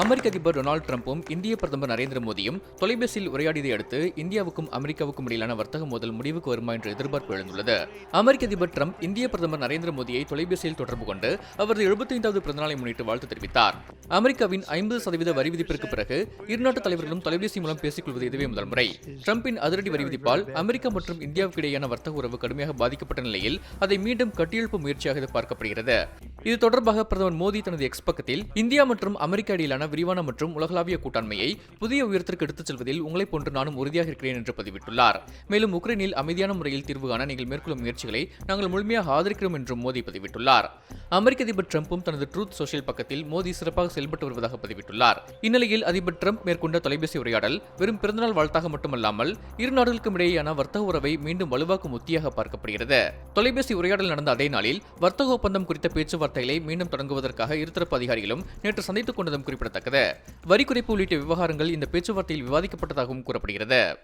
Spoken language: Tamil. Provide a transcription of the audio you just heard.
அமெரிக்க அதிபர் டொனால்டு ட்ரம்ப்பும் இந்திய பிரதமர் நரேந்திர மோடியும் தொலைபேசியில் உரையாடியதை அடுத்து இந்தியாவுக்கும் அமெரிக்காவுக்கும் இடையிலான வர்த்தக மோதல் முடிவுக்கு வருமா என்ற எதிர்பார்ப்பு எழுந்துள்ளது. அமெரிக்க அதிபர் ட்ரம்ப் இந்திய பிரதமர் நரேந்திர மோடியை தொலைபேசியில் தொடர்பு கொண்டு அவரது எழுபத்தைந்தாவது பிறந்தநாளை முன்னிட்டு வாழ்த்து தெரிவித்தார். அமெரிக்காவின் ஐம்பது சதவீத வரி விதிப்பிற்கு பிறகு இருநாட்டு தலைவர்களும் தொலைபேசி மூலம் பேசிக் கொள்வது இதுவே முதல் முறை. ட்ரம்பின் அதிரடி வரி விதிப்பால் அமெரிக்கா மற்றும் இந்தியாவுக்கு இடையேயான வர்த்தக உறவு கடுமையாக பாதிக்கப்பட்ட நிலையில் அதை மீண்டும் கட்டியெழுப்பும் முயற்சியாக இது பார்க்கப்படுகிறது இது தொடர்பாக பிரதமர் மோடி தனது எக்ஸ் பக்கத்தில் இந்தியா மற்றும் அமெரிக்கா இடையிலான விரிவான மற்றும் உலகளாவிய கூட்டாண்மையை புதிய உயரத்திற்கு எடுத்துச் செல்வதில் உங்களைப் போன்று நானும் உறுதியாக இருக்கிறேன் என்று பதிவிட்டுள்ளார். மேலும் உக்ரைனில் அமைதியான முறையில் தீர்வு காண நீங்கள் மேற்கொள்ளும் முயற்சிகளை நாங்கள் முழுமையாக ஆதரிக்கிறோம் என்றும் மோடி பதிவிட்டுள்ளார். அமெரிக்க அதிபர் டிரம்பும் தனது ட்ரூத் சோஷியல் பக்கத்தில் மோடி சிறப்பாக செயல்பட்டு வருவதாக பதிவிட்டுள்ளார். இந்நிலையில் அதிபர் டிரம்ப் மேற்கொண்ட தொலைபேசி உரையாடல் வெறும் பிறந்தநாள் வாழ்த்தாக மட்டுமல்லாமல் இரு நாடுகளுக்கும் இடையேயான வர்த்தக உறவை மீண்டும் வலுவாக்கும் உத்தியாக பார்க்கப்படுகிறது. தொலைபேசி உரையாடல் நடந்த அதே நாளில் வர்த்தக ஒப்பந்தம் குறித்த பேச்சுவார்த்தைகளை மீண்டும் தொடங்குவதற்காக இருதரப்பு அதிகாரிகளும் நேற்று சந்தித்துக் கொண்டதும் குறிப்பிடத்தக்கது. வரி குறைப்பு உள்ளிட்ட விவகாரங்கள் இந்த பேச்சுவார்த்தையில் விவாதிக்கப்பட்டதாகவும் கூறப்படுகிறது.